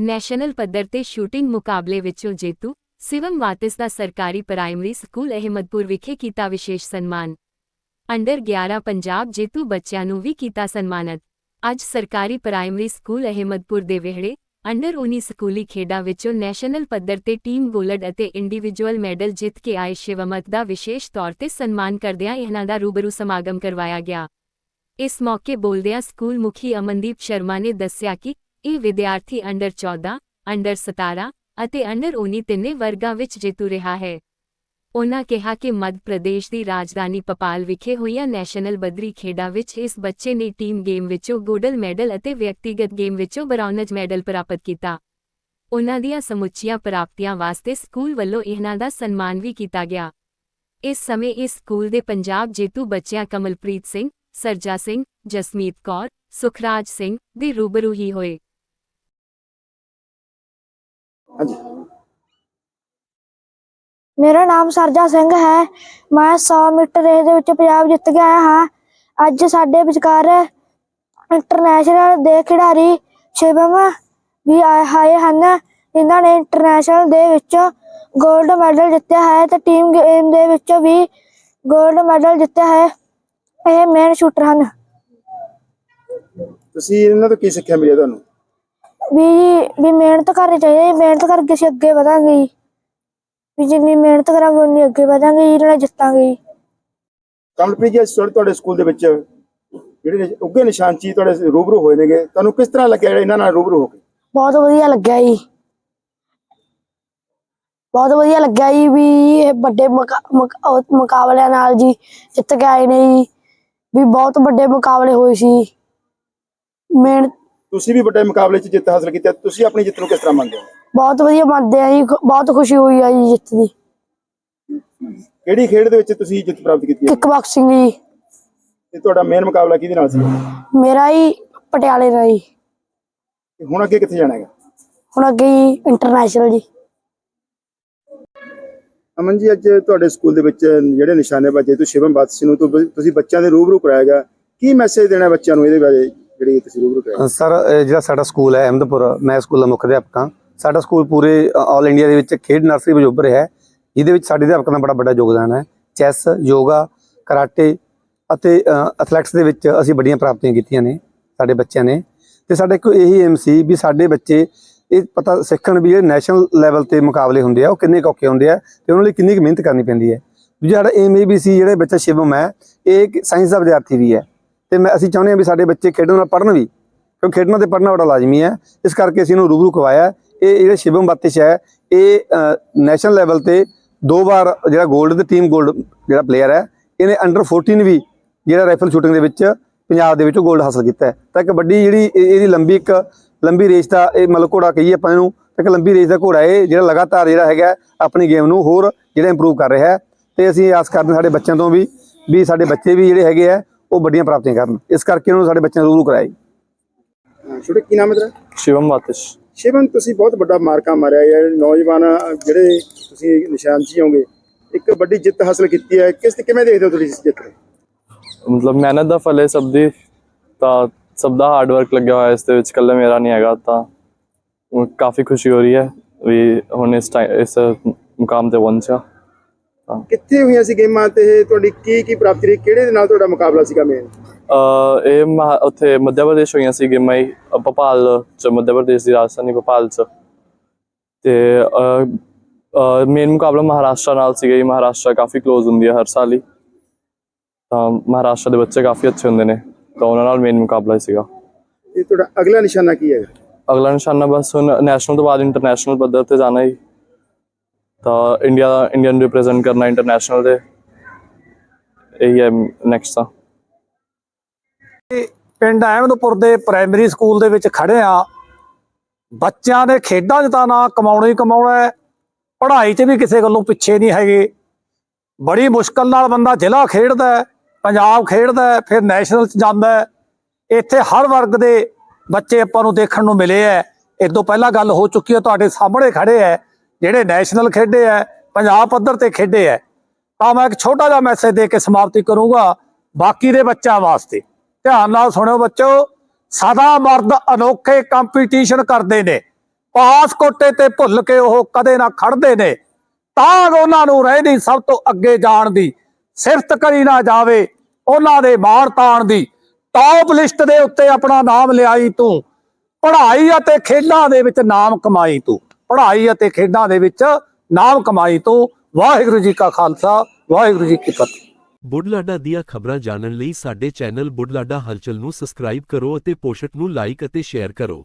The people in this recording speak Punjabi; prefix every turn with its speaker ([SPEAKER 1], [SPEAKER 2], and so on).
[SPEAKER 1] ਨੈਸ਼ਨਲ ਪੱਧਰ ਤੇ ਸ਼ੂਟਿੰਗ ਮੁਕਾਬਲੇ ਵਿੱਚੋਂ ਜੇਤੂ ਸਿਵਮ ਵਾਤਿਸ ਦਾ ਸਰਕਾਰੀ ਪ੍ਰਾਇਮਰੀ ਸਕੂਲ ਅਹਿਮਦਪੁਰ ਵਿਖੇ ਕੀਤਾ ਵਿਸ਼ੇਸ਼ ਸਨਮਾਨ। ਅੰਡਰ 11 ਪੰਜਾਬ ਜੇਤੂ ਬੱਚਿਆਂ ਨੂੰ ਵੀ ਕੀਤਾ ਸਨਮਾਨਿਤ। ਅੱਜ ਸਰਕਾਰੀ ਪ੍ਰਾਇਮਰੀ ਸਕੂਲ ਅਹਿਮਦਪੁਰ ਦੇ ਵਿਹੜੇ, ਅੰਡਰ 19 ਸਕੂਲੀ ਖੇਡਾਂ ਵਿੱਚੋਂ ਨੈਸ਼ਨਲ ਪੱਧਰ ਤੇ ਟੀਮ ਗੋਲਡ ਅਤੇ ਇੰਡੀਵਿਜੂਅਲ ਮੈਡਲ ਜਿੱਤ ਕੇ ਆਏ ਸ਼ਿਵਮਤ ਦਾ ਵਿਸ਼ੇਸ਼ ਤੌਰ ਤੇ ਸਨਮਾਨ ਕਰਦਿਆਂ ਇਹਨਾਂ ਦਾ ਰੂਬਰੂ ਸਮਾਗਮ ਕਰਵਾਇਆ ਗਿਆ। ਇਸ ਮੌਕੇ ਬੋਲਦਿਆਂ ਸਕੂਲ ਮੁਖੀ ਅਮਨਦੀਪ ਸ਼ਰਮਾ ਨੇ ਦੱਸਿਆ ਕਿ ਇਹ ਵਿਦਿਆਰਥੀ ਅੰਡਰ 14, ਅੰਡਰ 17 ਅਤੇ ਅੰਡਰ 19 ਤਿੰਨੇ ਵਰਗਾਂ ਵਿੱਚ ਜੇਤੂ ਰਿਹਾ ਹੈ। ਉਨ੍ਹਾਂ ਕਿਹਾ ਕਿ ਮੱਧ ਪ੍ਰਦੇਸ਼ ਦੀ ਰਾਜਧਾਨੀ ਪਪਾਲ ਵਿਖੇ ਹੋਈਆਂ ਨੈਸ਼ਨਲ ਬੱਦਰੀ ਖੇਡਾਂ ਵਿੱਚ ਇਸ ਬੱਚੇ ਨੇ ਟੀਮ ਗੇਮ ਵਿੱਚੋਂ ਗੋਲਡ ਮੈਡਲ ਅਤੇ ਵਿਅਕਤੀਗਤ ਗੇਮ ਵਿੱਚੋਂ ਬ੍ਰਾਊਨਜ ਮੈਡਲ ਪ੍ਰਾਪਤ ਕੀਤਾ। ਉਨ੍ਹਾਂ ਦੀਆਂ ਸਮੁੱਚੀਆਂ ਪ੍ਰਾਪਤੀਆਂ ਵਾਸਤੇ ਸਕੂਲ ਵੱਲੋਂ ਇਹਨਾਂ ਦਾ ਸਨਮਾਨ ਵੀ ਕੀਤਾ ਗਿਆ। ਇਸ ਸਮੇਂ ਇਸ ਸਕੂਲ ਦੇ ਪੰਜਾਬ ਜੇਤੂ ਬੱਚਿਆਂ ਕਮਲਪ੍ਰੀਤ ਸਿੰਘ ਸਰਜਾ ਸਿੰਘ ਜਸਮੀਤ ਕੌਰ ਸੁਖਰਾਜ ਸਿੰਘ ਦੇ ਰੂਬਰੂ ਹੀ ਹੋਏ।
[SPEAKER 2] ਹਾਂਜੀ।
[SPEAKER 3] ਮੇਰਾ ਨਾਮ ਸਰਜਾ ਸਿੰਘ ਹੈ। ਮੈਂ 100 ਮੀਟਰ ਰੇਸ ਦੇ ਵਿੱਚ ਪੰਜਾਬ ਜਿੱਤ ਕੇ ਆਇਆ ਹਾਂ। ਅੱਜ ਸਾਡੇ ਵਿਚਕਾਰ ਇੰਟਰਨੈਸ਼ਨਲ ਦੇ ਖਿਡਾਰੀ ਸ਼ਿਵਮ ਵੀ ਆਏ ਹਨ। ਜਿਨ੍ਹਾਂ ਨੇ ਇੰਟਰਨੈਸ਼ਨਲ ਦੇ ਵਿੱਚ 골ਡ ਮੈਡਲ ਜਿੱਤਿਆ ਹੈ ਤੇ ਟੀਮ ਗੇਮ ਦੇ ਵਿੱਚ ਵੀ 골ਡ ਮੈਡਲ ਜਿੱਤਿਆ ਹੈ। ਇਹ ਮੇਨ ਸ਼ੂਟਰ ਹਨ।
[SPEAKER 2] ਤੁਸੀਂ ਇਹਨਾਂ ਤੋਂ ਕੀ ਸਿੱਖਿਆ ਮਿਲਿਆ ਤੁਹਾਨੂੰ?
[SPEAKER 3] ਵੀ ਵੀ ਮਿਹਨਤ ਕਰਨੀ ਚਾਹੀਦੀ ਹੈ ਮਿਹਨਤ ਕਰਕੇ ਅਸੀਂ ਅੱਗੇ ਵਧਾਂਗੇ ਜੀ। ਵੀ ਜਿੰਨੀ ਮਿਹਨਤ ਕਰਾਂਗੇ ਉਨੀ ਅੱਗੇ ਵਧਾਂਗੇ ਜੀ, ਨਾਲ ਜਿੱਤਾਂਗੇ ਜੀ।
[SPEAKER 2] ਕਮਲਪ੍ਰੀਤ ਜੀ ਅੱਜ ਤੁਹਾਡੇ ਸਕੂਲ ਦੇ ਵਿੱਚ ਜਿਹੜੇ ਉੱਘੇ ਨਿਸ਼ਾਨਚੀ ਤੁਹਾਡੇ ਰੂਬਰੂ ਹੋਏ ਨੇਗੇ। ਤੁਹਾਨੂੰ ਕਿਸ ਤਰ੍ਹਾਂ ਲੱਗਿਆ ਇਹਨਾਂ ਨਾਲ ਰੂਬਰੂ ਹੋ ਕੇ?
[SPEAKER 3] ਬਹੁਤ ਵਧੀਆ ਲੱਗਿਆ ਜੀ। ਬਹੁਤ ਵਧੀਆ ਲੱਗਿਆ ਜੀ ਵੀ ਇਹ ਵੱਡੇ ਮੁਕਾਬਲਿਆਂ ਨਾਲ ਜੀ ਜਿੱਤ ਕੇ ਆਏ ਨੇ ਜੀ। ਵੀ ਬਹੁਤ ਵੱਡੇ ਮੁਕਾਬਲੇ ਹੋਏ ਸੀ। ਮਿਹਨਤ
[SPEAKER 2] ਤੁਸੀਂ ਵੀ ਵੱਡੇ ਮੁਕਾਬਲੇ 'ਚ ਜਿੱਤ ਹਾਸਲ ਕੀਤੀ ਹੈ। ਤੁਸੀਂ ਆਪਣੀ ਜਿੱਤ ਨੂੰ ਕਿਸ ਤਰ੍ਹਾਂ ਮੰਨਦੇ ਹੋ?
[SPEAKER 3] ਬਹੁਤ ਵਧੀਆ ਮੰਨਦੇ ਆ ਜੀ ਖੁ- ਬਹੁਤ ਖੁਸ਼ੀ ਹੋਈ ਆ ਜੀ ਜਿੱਤ ਦੀ।
[SPEAKER 2] ਕਿਹੜੀ ਖੇਡ ਦੇ ਵਿੱਚ ਤੁਸੀਂ ਜਿੱਤ ਪ੍ਰਾਪਤ ਕੀਤੀ ਹੈ?
[SPEAKER 3] ਕਿੱਕ ਬਾਕਸਿੰਗ ਜੀ।
[SPEAKER 2] ਤੇ ਤੁਹਾਡਾ ਮੇਨ ਮੁਕਾਬਲਾ ਕਿਹਦੇ ਨਾਲ ਸੀ?
[SPEAKER 3] ਮੇਰਾ ਹੀ ਪਟਿਆਲੇ ਦਾ ਜੀ।
[SPEAKER 2] ਤੇ ਹੁਣ ਅੱਗੇ ਕਿੱਥੇ ਜਾਣਾ ਹੈਗਾ?
[SPEAKER 3] ਹੁਣ ਅੱਗੇ ਜੀ ਇੰਟਰਨੈਸ਼ਨਲ ਜੀ।
[SPEAKER 2] ਅਮਨ ਜੀ ਅੱਜ ਤੁਹਾਡੇ ਸਕੂਲ ਦੇ ਵਿੱਚ ਜਿਹੜੇ ਨਿਸ਼ਾਨੇਬਾਜ਼ ਜੇਤੂ ਸ਼ਿਵਮ ਬਾਦਸ਼ੀ ਨੂੰ ਤੁ- ਤੁਸੀਂ ਬੱਚਿਆਂ ਦੇ ਰੂਬਰੂ ਕਰਾਇਆਗਾ ਕੀ ਮੈਸੇਜ ਦੇਣਾ ਬੱਚਿਆਂ ਨੂੰ ਇਹਦੇ ਬਾਰੇ? ਜਿਹੜੀ ਤੁਸੀਂ ਰੂਬਰੂ ਕਰਾਇਆ
[SPEAKER 4] ਸਰ, ਇਹ ਜਿਹੜਾ ਸਾਡਾ ਸਕੂਲ ਹੈ ਅਹਿਮਦਪੁਰ, ਮੈਂ ਸਕੂਲ ਦਾ ਮੁੱਖ ਅਧਿਆਪਕ। ਹਾਂ ਸਾਡਾ ਸਕੂਲ ਪੂਰੇ ਆਲ ਇੰਡੀਆ ਦੇ ਵਿੱਚ ਖੇਡ ਨਰਸਰੀ ਵਜੋਂ ਉੱਭਰ ਰਿਹਾ ਹੈ, ਜਿਹਦੇ ਵਿੱਚ ਸਾਡੇ ਅਧਿਆਪਕਾਂ ਦਾ ਬੜਾ ਵੱਡਾ ਯੋਗਦਾਨ ਹੈ। ਚੈਸ ਯੋਗਾ, ਕਰਾਟੇ ਅਤੇ ਐਥਲੈਟਿਕਸ ਦੇ ਵਿੱਚ ਅਸੀਂ ਵੱਡੀਆਂ ਪ੍ਰਾਪਤੀਆਂ ਕੀਤੀਆਂ ਨੇ ਸਾਡੇ ਬੱਚਿਆਂ ਨੇ। ਤੇ ਸਾਡਾ ਇੱਕ ਇਹੀ ਏਮ ਸੀ ਵੀ ਸਾਡੇ ਬੱਚੇ ਇਹ ਪਤਾ ਸਿੱਖਣ ਵੀ ਇਹ ਨੈਸ਼ਨਲ ਲੈਵਲ ਤੇ ਮੁਕਾਬਲੇ ਹੁੰਦੇ ਆ, ਉਹ ਕਿੰਨੇ ਕੁ ਔਖੇ ਹੁੰਦੇ ਆ ਤੇ ਉਹਨਾਂ ਲਈ ਕਿੰਨੀ ਕੁ ਮਿਹਨਤ ਕਰਨੀ ਪੈਂਦੀ ਹੈ। ਵੀ ਜਿਹੜਾ ਏਮ ਇਹ ਵੀ ਸੀ, ਜਿਹੜੇ ਬੱਚਾ ਸ਼ਿਵਮ ਹੈ, ਇਹ ਇੱਕ ਸਾਇੰਸ ਦਾ ਵਿਦਿਆਰਥੀ ਵੀ ਹੈ। ਤੇ ਮੈਂ ਅਸੀਂ ਚਾਹੁੰਦੇ ਹਾਂ ਵੀ ਸਾਡੇ ਬੱਚੇ ਖੇਡਣ ਨਾਲ ਪੜਨ ਵੀ ਕਿਉਂ ਖੇਡਣਾ ਤੇ ਪੜਨਾ ਬੜਾ ਲਾਜ਼ਮੀ ਹੈ। ਇਸ ਕਰਕੇ ਅਸੀਂ ਇਹਨੂੰ ਰੂਬਰੂ ਕਵਾਇਆ ਇਹ ਜਿਹੜੇ ਸ਼ਿਵਮ ਬਾਤਿਸ਼ ਹੈ, ਇਹ ਨੈਸ਼ਨਲ ਲੈਵਲ ਤੇ ਦੋ ਵਾਰ ਜਿਹੜਾ 골ਡ ਤੇ ਟੀਮ 골ਡ ਜਿਹੜਾ ਪਲੇਅਰ ਹੈ, ਇਹਨੇ ਅੰਡਰ 14 ਵੀ ਜਿਹੜਾ ਰਾਈਫਲ ਸ਼ੂਟਿੰਗ ਦੇ ਵਿੱਚ ਪੰਜਾਬ ਦੇ ਵਿੱਚੋਂ 골ਡ ਹਾਸਲ ਕੀਤਾ ਹੈ। ਤਾਂ ਵੱਡੀ ਜਿਹੜੀ ਇਹਦੀ ਲੰਬੀ ਇੱਕ, ਲੰਬੀ ਰੇਸ ਦਾ ਇਹ ਮਤਲਬ ਘੋੜਾ ਕਹੀਏ ਆਪਾਂ ਇਹਨੂੰ, ਤਾਂ ਇੱਕ ਲੰਬੀ ਰੇਸ ਦਾ ਘੋੜਾ ਇਹ ਜਿਹੜਾ ਲਗਾਤਾਰ ਜਿਹੜਾ ਹੈਗਾ ਆਪਣੀ ਗੇਮ ਨੂੰ ਹੋਰ ਜਿਹੜਾ ਇੰਪਰੂਵ ਕਰ ਰਿਹਾ ਹੈ। ਤੇ ਅਸੀਂ ਆਸ ਕਰਦੇ ਸਾਡੇ ਬੱਚਿਆਂ ਤੋਂ ਵੀ ਵੀ ਸਾਡੇ ਬੱਚੇ ਵੀ ਜਿਹੜੇ ਹੈਗੇ ਆ ਉਹ ਵੱਡੀਆਂ ਪ੍ਰਾਪਤੀਆਂ ਕਰਨ। ਇਸ ਕਰਕੇ ਉਹਨਾਂ ਨੂੰ ਸਾਡੇ ਬੱਚਿਆਂ ਨੂੰ ਰੂਰੂ ਕਰਾਇਆ
[SPEAKER 2] ਛੋਟੇ ਕੀ ਨਾਮ ਹੈ ਤੇਰਾ?
[SPEAKER 5] ਸ਼ਿਵਮ ਵਾਤਿਸ਼।
[SPEAKER 2] ਸ਼ਿਵਮ ਤੁਸੀਂ ਬਹੁਤ ਵੱਡਾ ਮਾਰਕਾ ਮਾਰਿਆ ਯਾਰ ਨੌਜਵਾਨ ਜਿਹੜੇ ਤੁਸੀਂ ਨਿਸ਼ਾਨਚੀ ਹੋਗੇ ਇੱਕ ਵੱਡੀ ਜਿੱਤ ਹਾਸਲ ਕੀਤੀ ਹੈ। ਕਿਸ ਕਿਵੇਂ ਦੇਖਦੇ ਹੋ ਤੁਸੀਂ ਜਿੱਤ
[SPEAKER 5] ਮਤਲਬ ਮਿਹਨਤ ਦਾ ਫਲ ਹੈ ਸਭ ਦੀ। ਤਾਂ ਸਭ ਦਾ ਹਾਰਡ ਵਰਕ ਲੱਗਿਆ ਹੋਇਆ ਇਸ ਦੇ ਵਿੱਚ ਕੱਲਾ ਮੇਰਾ ਨਹੀਂ ਹੈਗਾ। ਤਾਂ ਕਾਫੀ ਖੁਸ਼ੀ ਹੋ ਰਹੀ ਹੈ ਵੀ ਹੁਣ ਇਸ ਇਸ ਮੁਕਾਮ ਤੇ ਪਹੁੰਚਿਆ।
[SPEAKER 2] ਕਿੱਥੇ ਹੋਈਆਂ ਸੀ ਗੇਮਾਂ ਤੇ ਇਹ ਤੁਹਾਡੀ ਕੀ ਕੀ ਪ੍ਰਾਪਤੀ ਰਹੀ? ਕਿਹੜੇ ਦੇ ਨਾਲ ਤੁਹਾਡਾ ਮੁਕਾਬਲਾ ਸੀਗਾ ਮੇਨ
[SPEAKER 5] ਇਹ ਮਹਾ- ਉੱਥੇ ਮੱਧ ਪ੍ਰਦੇਸ਼ ਹੋਈਆਂ ਸੀ ਗੇਮਾਂ ਹੀ ਅਹ ਭੋਪਾਲ ਚ ਮੱਧ ਪ੍ਰਦੇਸ਼ ਦੀ ਰਾਜਧਾਨੀ ਭੋਪਾਲ ਚ। ਤੇ ਮੇਨ ਮੁਕਾਬਲਾ ਮਹਾਰਾਸ਼ਟਰ ਨਾਲ ਸੀਗਾ ਜੀ। ਮਹਾਰਾਸ਼ਟਰ ਕਾਫੀ ক্লোਜ਼ ਹੁੰਦੀ ਹੈ ਹਰ ਸਾਲ ਹੀ। ਤਾਂ ਮਹਾਰਾਸ਼ਟਰ ਦੇ ਬੱਚੇ ਕਾਫੀ ਅੱਛੇ ਹੁੰਦੇ ਨੇ। ਤਾਂ ਉਹਨਾਂ ਨਾਲ ਮੇਨ ਮੁਕਾਬਲਾ ਹੀ ਸੀਗਾ।
[SPEAKER 2] ਇਹ ਤੁਹਾਡਾ ਅਗਲਾ ਨਿਸ਼ਾਨਾ ਕੀ ਹੈ?
[SPEAKER 5] ਅਗਲਾ ਨਿਸ਼ਾਨਾ ਬਸ ਹੁਣ ਨੈਸ਼ਨਲ ਤੋਂ ਬਾਅਦ ਇੰਟਰਨੈਸ਼ਨਲ ਪੱਧਰ ਤੇ ਜਾਣਾ ਹੀ। ਤਾਂ ਇੰਡੀਆ ਦਾ ਇੰਡੀਅਨ ਰਿਪਰੈਜ਼ੈਂਟ ਕਰਨਾ ਇੰਟਰਨੈਸ਼ਨਲ ਦੇ। ਇਹੀ ਹੈ ਨੈਕਸਟ ਤਾਂ।
[SPEAKER 6] ਪਿੰਡ ਅਹਿਮਦਪੁਰ ਦੇ ਪ੍ਰਾਇਮਰੀ ਸਕੂਲ ਦੇ ਵਿੱਚ ਖੜੇ ਆ। ਬੱਚਿਆਂ ਦੇ ਖੇਡਾਂ 'ਚ ਤਾਂ ਨਾ ਕਮਾਉਣਾ ਹੀ ਕਮਾਉਣਾ ਪੜ੍ਹਾਈ 'ਚ ਵੀ ਕਿਸੇ ਗੱਲੋਂ ਪਿੱਛੇ ਨਹੀਂ ਹੈਗੇ। ਬੜੀ ਮੁਸ਼ਕਲ ਨਾਲ ਬੰਦਾ ਜ਼ਿਲ੍ਹਾ ਖੇਡਦਾ ਪੰਜਾਬ ਖੇਡਦਾ ਫਿਰ ਨੈਸ਼ਨਲ 'ਚ ਜਾਂਦਾ ਇੱਥੇ ਹਰ ਵਰਗ ਦੇ ਬੱਚੇ ਆਪਾਂ ਨੂੰ ਦੇਖਣ ਨੂੰ ਮਿਲੇ ਐ ਇਸ ਤੋਂ ਪਹਿਲਾਂ ਗੱਲ ਹੋ ਚੁੱਕੀ ਹੈ, ਤੁਹਾਡੇ ਸਾਹਮਣੇ ਖੜੇ ਐ ਜਿਹੜੇ ਨੈਸ਼ਨਲ ਖੇਡੇ ਐ, ਪੰਜਾਬ ਪੱਧਰ ਤੇ ਖੇਡੇ ਐ, ਤਾਂ ਮੈਂ ਇੱਕ ਛੋਟਾ ਜਿਹਾ ਮੈਸੇਜ ਦੇ ਕੇ ਸਮਾਪਤੀ ਕਰੂੰਗਾ ਬਾਕੀ ਦੇ ਬੱਚਿਆਂ ਵਾਸਤੇ। ਧਿਆਨ ਨਾਲ ਸੁਣਿਓ ਬੱਚੋ ਸਦਾ ਮਰਦ ਅਨੋਖੇ ਕੰਪੀਟੀਸ਼ਨ ਕਰਦੇ ਨੇ, ਪਾਸ ਕੋਟੇ ਤੇ ਭੁੱਲ ਕੇ ਉਹ ਕਦੇ ਨਾ ਖੜਦੇ ਨੇ, ਤਾਂ ਉਹਨਾਂ ਨੂੰ ਰਹਿਣੀ ਸਭ ਤੋਂ ਅੱਗੇ ਜਾਣ ਦੀ, ਸਿਫਤ ਕਰੀ ਨਾ ਜਾਵੇ ਉਹਨਾਂ ਦੇ ਮਾਣ ਤਾਣ ਦੀ। ਟੌਪ ਲਿਸਟ ਦੇ ਉੱਤੇ ਆਪਣਾ ਨਾਮ ਲਿਆਈ ਤੂੰ, ਪੜ੍ਹਾਈ ਅਤੇ ਖੇਡਾਂ ਦੇ ਵਿੱਚ ਨਾਮ ਕਮਾਈ ਤੂੰ। ਪੜ੍ਹਾਈ ਅਤੇ ਖੇਡਾਂ ਦੇ ਵਿੱਚ ਨਾਮ ਕਮਾਈ ਤੋਂ ਵਾਹਿਗੁਰੂ ਜੀ ਕਾ ਖਾਲਸਾ, ਵਾਹਿਗੁਰੂ ਜੀ ਕੀ ਫਤਿਹ।
[SPEAKER 7] ਬੁੱਢਲਾਡਾ ਦੀਆਂ ਖਬਰਾਂ ਜਾਣਨ ਲਈ ਸਾਡੇ ਚੈਨਲ ਬੁੱਢਲਾਡਾ ਹਲਚਲ ਨੂੰ ਸਬਸਕ੍ਰਾਈਬ ਕਰੋ ਅਤੇ ਪੋਸਟ ਨੂੰ ਲਾਈਕ ਅਤੇ ਸ਼ੇਅਰ ਕਰੋ।